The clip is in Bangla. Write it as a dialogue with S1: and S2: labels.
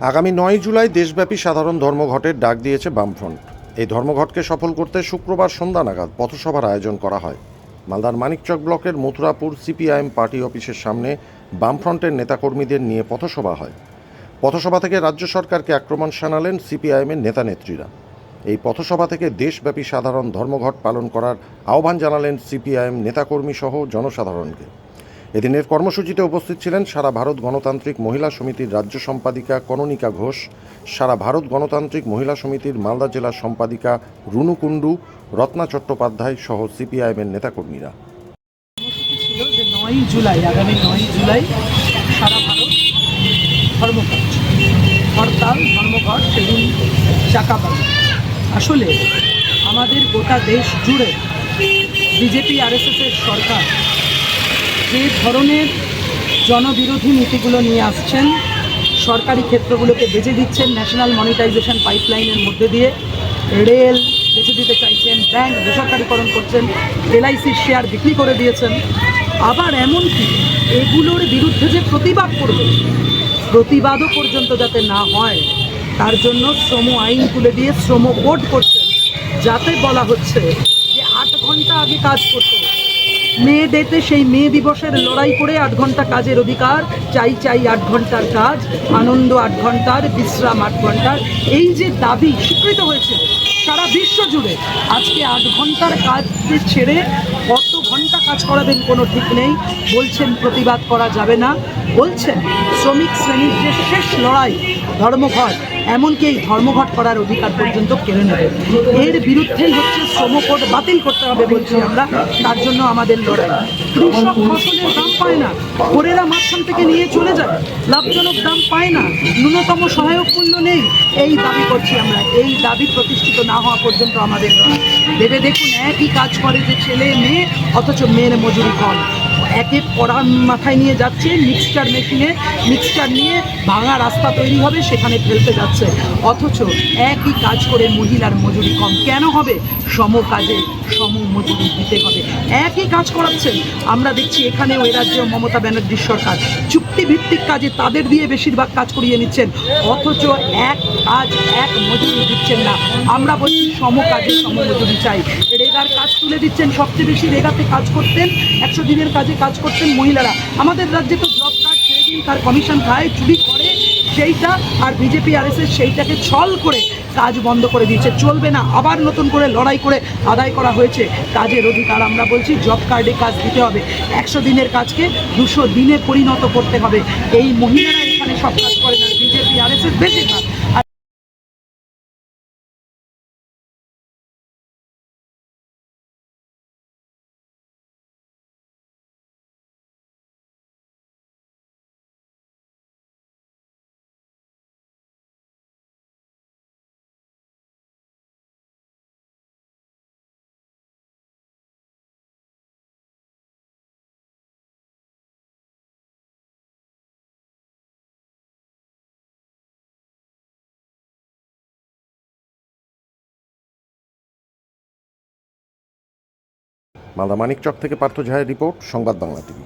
S1: আগামী নয় জুলাই দেশব্যাপী সাধারণ ধর্মঘটের ডাক দিয়েছে বামফ্রন্ট। এই ধর্মঘটকে সফল করতে শুক্রবার সন্ধ্যা নাগাদ পথসভার আয়োজন করা হয়। মালদার মানিকচক ব্লকের মথুরাপুর সিপিআইএম পার্টি অফিসের সামনে বামফ্রন্টের নেতাকর্মীদের নিয়ে পথসভা হয়। পথসভা থেকে রাজ্য সরকারকে আক্রমণ শানালেন সিপিআইএমের নেতানেত্রীরা। এই পথসভা থেকে দেশব্যাপী সাধারণ ধর্মঘট পালন করার আহ্বান জানালেন সিপিআইএম নেতাকর্মী সহ জনসাধারণকে। এদিনের কর্মসূচিতে উপস্থিত ছিলেন সারা ভারত গণতান্ত্রিক মহিলা সমিতির রাজ্য সম্পাদিকা কননিকা ঘোষ, সারা ভারত গণতান্ত্রিক মহিলা সমিতির মালদা জেলার সম্পাদিকা রুনু কুণ্ডু, রত্না চট্টোপাধ্যায় সহ সিপিআইএমের নেতাকর্মীরা।
S2: জুলাই, আগামী জুলাই সারা ভারত ধর্মঘট, হরতাল, ধর্মঘট আসলে আমাদের গোটা দেশ জুড়ে বিজেপি, আরএসএসের সরকার যে ধরনের জনবিরোধী নীতিগুলো নিয়ে আসছেন, সরকারি ক্ষেত্রগুলোকে বেঁচে দিচ্ছেন ন্যাশনাল মনিটাইজেশন পাইপলাইনের মধ্যে দিয়ে, রেল বেঁচে দিতে চাইছেন, ব্যাংক বেসরকারিকরণ করছেন এলআইসির শেয়ার বিক্রি করে দিয়েছেন, আবার এমনকি এগুলোর বিরুদ্ধে যে প্রতিবাদ করবে, প্রতিবাদও পর্যন্ত যাতে না হয়, তার জন্য শ্রম আইন তুলে দিয়ে শ্রম কোড করছেন যাতে বলা হচ্ছে যে আট ঘণ্টা আগে কাজ করতে মে ডেতে সেই মেয়ে দিবসের লড়াই করে আট ঘণ্টা কাজের অধিকার, চাই চাই আট ঘণ্টার কাজ, আনন্দ আট ঘণ্টার, বিশ্রাম আট ঘণ্টার। এই যে দাবি স্বীকৃত হয়েছে সারা বিশ্ব জুড়ে, আজকে আট ঘণ্টার কাজকে ছেড়ে কত ঘণ্টা কাজ করাবেন কোনো ঠিক নেই। বলছেন, প্রতিবাদ করা যাবে না। বলছেন, শ্রমিক শ্রেণির যে শেষ লড়াই, ধর্মঘট এমনকি এই ধর্মঘট করার অধিকার পর্যন্ত কেড়ে নেবে। এর বিরুদ্ধেই হচ্ছে শ্রমকোড বাতিল করতে হবে বলছি আমরা। তার জন্য আমাদের লড়াই। কৃষক ফসলের দাম পায় না। করেরা মাঝখান থেকে নিয়ে চলে যায়। লাভজনক দাম পায় না। ন্যূনতম সহায়ক মূল্য নেই। এই দাবি করছি আমরা। এই দাবি প্রতিষ্ঠিত না হওয়া পর্যন্ত আমাদের ভেবে দেখুন, একই কাজ করে যে ছেলে মেয়ে, অথচ মেয়ের মজুরি কম। একে পড়া মাথায় নিয়ে যাচ্ছে মিক্সচার মেশিনে মিক্সচার নিয়ে ভাঙা রাস্তা তৈরি হবে, সেখানে ফেলতে যাচ্ছে। অথচ একই কাজ করে মহিলার মজুরি কম। কেন হবে? সম কাজে সম মজুরি দিতে হবে। একই কাজ করাচ্ছেন। আমরা দেখছি এখানেও এ রাজ্যে মমতা ব্যানার্জির সরকার। চুক্তিভিত্তিক কাজে তাদের দিয়ে বেশিরভাগ কাজ করিয়ে নিচ্ছেন। অথচ এক কাজ, এক মজুরি দিচ্ছেন না। আমরা বলছি সম কাজে সম মজুরি চাই। রেগার কাজ তুলে দিচ্ছেন। সবচেয়ে বেশি রেগাতে কাজ করতেন। একশো দিনের কাজে কাজ করছেন মহিলারা। আমাদের রাজ্যে তো জব কার্ড ছেড়ে দিন তার কমিশন খায় চুরি করে সেইটা, আর বিজেপি আর এস সেইটাকে ছল করে কাজ বন্ধ করে দিয়েছে। চলবে না, আবার নতুন করে লড়াই করে আদায় করা হয়েছে। কাজের অধিকার আমরা বলছি জব কার্ডে কাজ দিতে হবে। একশো দিনের কাজকে দুশো দিনে পরিণত করতে হবে। এই মহিলারা এখানে সব কাজ করে আর বিজেপি আর এস এস বেশিরভাগ।
S1: মালদা মানিকচক থেকে পার্থ ঝায়ের রিপোর্ট সংবাদ বাংলা টিভি।